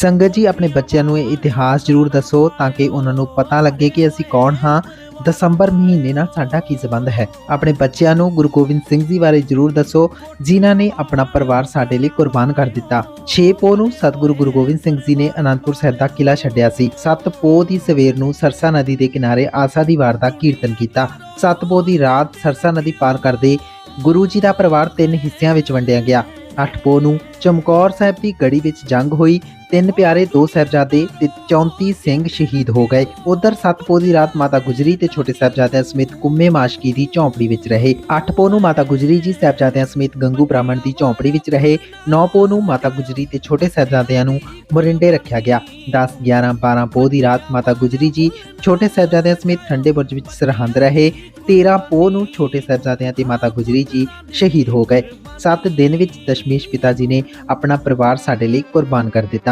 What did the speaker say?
ਸੰਗਤ ਜੀ, ਆਪਣੇ ਬੱਚਿਆਂ ਨੂੰ ਇਹ ਇਤਿਹਾਸ ਜ਼ਰੂਰ ਦੱਸੋ ਤਾਂ ਕਿ ਉਹਨਾਂ ਨੂੰ ਪਤਾ ਲੱਗੇ ਕਿ ਅਸੀਂ ਕੌਣ ਹਾਂ। ਦਸੰਬਰ ਮਹੀਨੇ ਨਾਲ ਸਾਡਾ ਕੀ ਸੰਬੰਧ ਹੈ? ਆਪਣੇ ਬੱਚਿਆਂ ਨੂੰ ਗੁਰੂ ਗੋਬਿੰਦ ਸਿੰਘ ਜੀ ਬਾਰੇ ਜ਼ਰੂਰ ਦੱਸੋ, ਜਿਨ੍ਹਾਂ ਨੇ ਆਪਣਾ ਪਰਿਵਾਰ ਸਾਡੇ ਲਈ ਕੁਰਬਾਨ ਕਰ ਦਿੱਤਾ। 6 ਪੋਹ ਨੂੰ ਸਤਿਗੁਰੂ ਗੁਰੂ ਗੋਬਿੰਦ ਸਿੰਘ ਜੀ ਨੇ ਅਨੰਦਪੁਰ ਸਾਹਿਬ ਦਾ ਕਿਲਾ ਛੱਡਿਆ ਸੀ। 7 ਪੋਹ ਦੀ ਸਵੇਰ ਨੂੰ ਸਰਸਾ ਨਦੀ ਦੇ ਕਿਨਾਰੇ ਆਸਾ ਦੀ ਵਾਰ ਦਾ ਕੀਰਤਨ ਕੀਤਾ। 7 ਪੋਹ ਦੀ ਰਾਤ ਸਰਸਾ ਨਦੀ ਪਾਰ ਕਰਦੇ ਗੁਰੂ ਜੀ ਦਾ ਪਰਿਵਾਰ ਤਿੰਨ ਹਿੱਸਿਆਂ ਵਿੱਚ ਵੰਡਿਆ ਗਿਆ। 8 ਪੋਹ ਨੂੰ ਚਮਕੌਰ ਸਾਹਿਬ ਦੀ ਗੜੀ ਵਿੱਚ ਜੰਗ ਹੋਈ। ਤਿੰਨ ਪਿਆਰੇ ਦੋ ਸਾਹਿਬਜ਼ਾਦੇ ਤੇ 34 ਸਿੰਘ ਸ਼ਹੀਦ ਹੋ ਗਏ। ਉਧਰ 7 ਪੋਹ ਦੀ ਰਾਤ ਮਾਤਾ ਗੁਜਰੀ ਤੇ ਛੋਟੇ ਸਾਹਿਬਜ਼ਾਦਿਆਂ ਸਮੇਤ ਕੁੰਮੇ ਮਾਸ਼ਕੀ ਦੀ ਝੌਂਪੜੀ ਵਿੱਚ ਰਹੇ। 8 ਪੋਹ ਨੂੰ ਮਾਤਾ ਗੁਜਰੀ ਜੀ ਸਾਹਿਬਜ਼ਾਦਿਆਂ ਸਮੇਤ ਗੰਗੂ ਬ੍ਰਾਹਮਣ ਦੀ ਝੌਂਪੜੀ ਵਿੱਚ ਰਹੇ। 9 ਪੋਹ ਨੂੰ ਮਾਤਾ ਗੁਜਰੀ ਤੇ ਛੋਟੇ ਸਾਹਿਬਜ਼ਾਦਿਆਂ ਨੂੰ ਮੋਰਿੰਡੇ ਰੱਖਿਆ ਗਿਆ। 10 11 12 ਪੋਹ ਦੀ ਰਾਤ ਮਾਤਾ ਗੁਜਰੀ ਜੀ ਛੋਟੇ ਸਾਹਿਬਜ਼ਾਦਿਆਂ ਸਮੇਤ ਠੰਡੇ ਬੁਰਜ ਵਿੱਚ ਸਰਹੰਦ ਰਹੇ। 13 ਪੋਹ ਨੂੰ ਛੋਟੇ ਸਾਹਿਬਜ਼ਾਦਿਆਂ ਤੇ ਮਾਤਾ ਗੁਜਰੀ ਜੀ ਸ਼ਹੀਦ ਹੋ ਗਏ। 7 ਦਿਨ ਵਿੱਚ ਦਸ਼ਮੇਸ਼ ਪਿਤਾ ਜੀ ਨੇ ਆਪਣਾ ਪਰਿਵਾਰ ਸਾਡੇ ਲਈ ਕੁਰਬਾਨ ਕਰ ਦਿੱਤਾ।